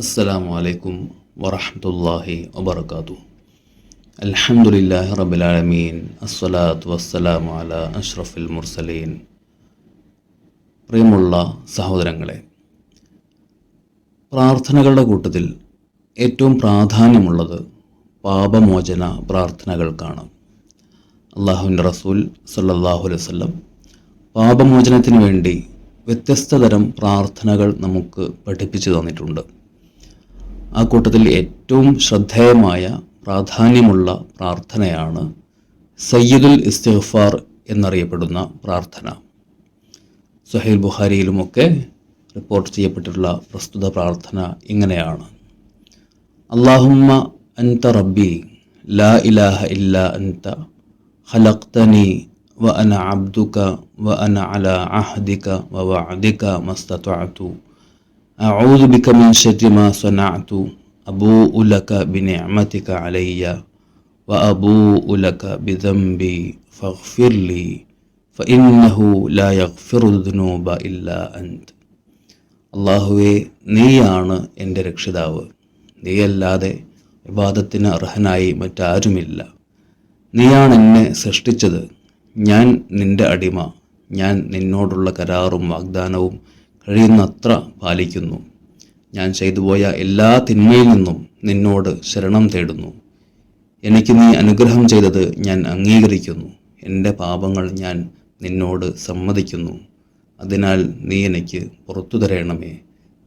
അസ്സലാമു അലൈക്കും വറഹമത്തല്ലാഹി വബർക്കാത്തു അൽഹമുല്ലാഹി റബുലാലമീൻ അസ്സലാത്തു വസ്സലാമു അല അഷ്റഫുൽ മുർസലീൻ. പ്രിയമുള്ള സഹോദരങ്ങളെ പ്രാർത്ഥനകളുടെ കൂട്ടത്തിൽ ഏറ്റവും പ്രാധാന്യമുള്ളത് പാപമോചന പ്രാർത്ഥനകൾക്കാണ് അള്ളാഹുവിന്റെ റസൂൽ സല്ലാഹു അലൈഹി വല്ലം പാപമോചനത്തിന് വേണ്ടി വ്യത്യസ്ത തരം പ്രാർത്ഥനകൾ നമുക്ക് പഠിപ്പിച്ചു തന്നിട്ടുണ്ട്. ആ കൂട്ടത്തിൽ ഏറ്റവും ശ്രദ്ധേയമായ പ്രാധാന്യമുള്ള പ്രാർത്ഥനയാണ് സയ്യിദുൽ ഇസ്തിഗ്ഫാർ എന്നറിയപ്പെടുന്ന പ്രാർത്ഥന. സുഹൈൽ ബുഹാരിയിലുമൊക്കെ റിപ്പോർട്ട് ചെയ്യപ്പെട്ടിട്ടുള്ള പ്രസ്തുത പ്രാർത്ഥന ഇങ്ങനെയാണ്. അള്ളാഹുമ്മ അൻത റബ്ബി ലാ ഇലാഹ ഇല്ല അൻത ഖലഖ്തനി വ അന അബ്ദുക വ അന അല അഹദിക വ വഅദിക മസ്തതഅതു أعوذ بك من شر ما صنعت أبوء لك بنعمتك علي وأبوء لك بذنبي فاغفر لي فإنه لا يغفر الذنوب إلا أنت അള്ളാഹുവെ നീയാണ് എൻ്റെ രക്ഷിതാവ് നീയല്ലാതെ വിവാദത്തിന് അർഹനായി മറ്റാരുമില്ല നീയാണ് എന്നെ സൃഷ്ടിച്ചത് ഞാൻ നിന്റെ അടിമ ഞാൻ നിന്നോടുള്ള കരാറും വാഗ്ദാനവും കഴിയുന്നത്ര പാലിക്കുന്നു. ഞാൻ ചെയ്തുപോയ എല്ലാ തിന്മയിൽ നിന്നും നിന്നോട് ശരണം തേടുന്നു. എനിക്ക് നീ അനുഗ്രഹം ചെയ്തത് ഞാൻ അംഗീകരിക്കുന്നു. എന്റെ പാപങ്ങൾ ഞാൻ നിന്നോട് സമ്മതിക്കുന്നു. അതിനാൽ നീ എനിക്ക് പുറത്തു തരയണമേ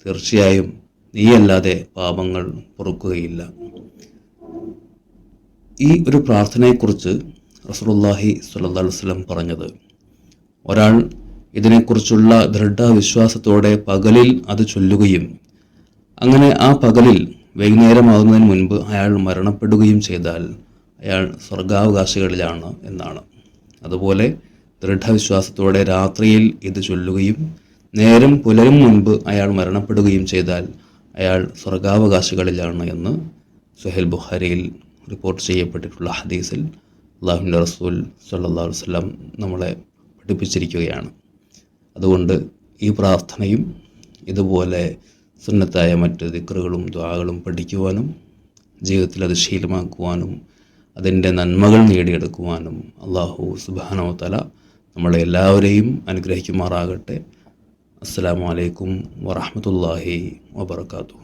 തീർച്ചയായും നീയല്ലാതെ പാപങ്ങൾ പൊറുക്കുകയില്ല. ഈ ഒരു പ്രാർത്ഥനയെക്കുറിച്ച് റസൂലുള്ളാഹി സ്വല്ലല്ലാഹു അലൈഹി വസല്ലം പറഞ്ഞത് ഒരാൾ ഇതിനെക്കുറിച്ചുള്ള ദൃഢവിശ്വാസത്തോടെ പകലിൽ അത് ചൊല്ലുകയും അങ്ങനെ ആ പകലിൽ വൈകുന്നേരമാകുന്നതിന് മുൻപ് അയാൾ മരണപ്പെടുകയും ചെയ്താൽ അയാൾ സ്വർഗാവകാശികളിലാണ് എന്നാണ്. അതുപോലെ ദൃഢവിശ്വാസത്തോടെ രാത്രിയിൽ ഇത് ചൊല്ലുകയും നേരം പുലരും മുൻപ് അയാൾ മരണപ്പെടുകയും ചെയ്താൽ അയാൾ സ്വർഗാവകാശികളിലാണ് എന്ന് സുഹേൽ ബുഖാരിയിൽ റിപ്പോർട്ട് ചെയ്യപ്പെട്ടിട്ടുള്ള ഹദീസിൽ അള്ളാഹുന്റെ റസൂൽ സല്ലാ വസ്ലാം നമ്മളെ പഠിപ്പിച്ചിരിക്കുകയാണ്. അതുകൊണ്ട് ഈ പ്രാർത്ഥനയും ഇതുപോലെ സുന്നത്തായ മറ്റ് ദിക്കറുകളും ദ്വാകളും പഠിക്കുവാനും ജീവിതത്തിൽ അത് ശീലമാക്കുവാനും അതിന്റെ നന്മകൾ നേടിയെടുക്കുവാനും അള്ളാഹു സുബാനോ തല നമ്മളെ എല്ലാവരെയും അനുഗ്രഹിക്കുമാറാകട്ടെ. അസ്സാം വലൈക്കും വറഹമത്തല്ലാഹി വാബർക്കാത്തു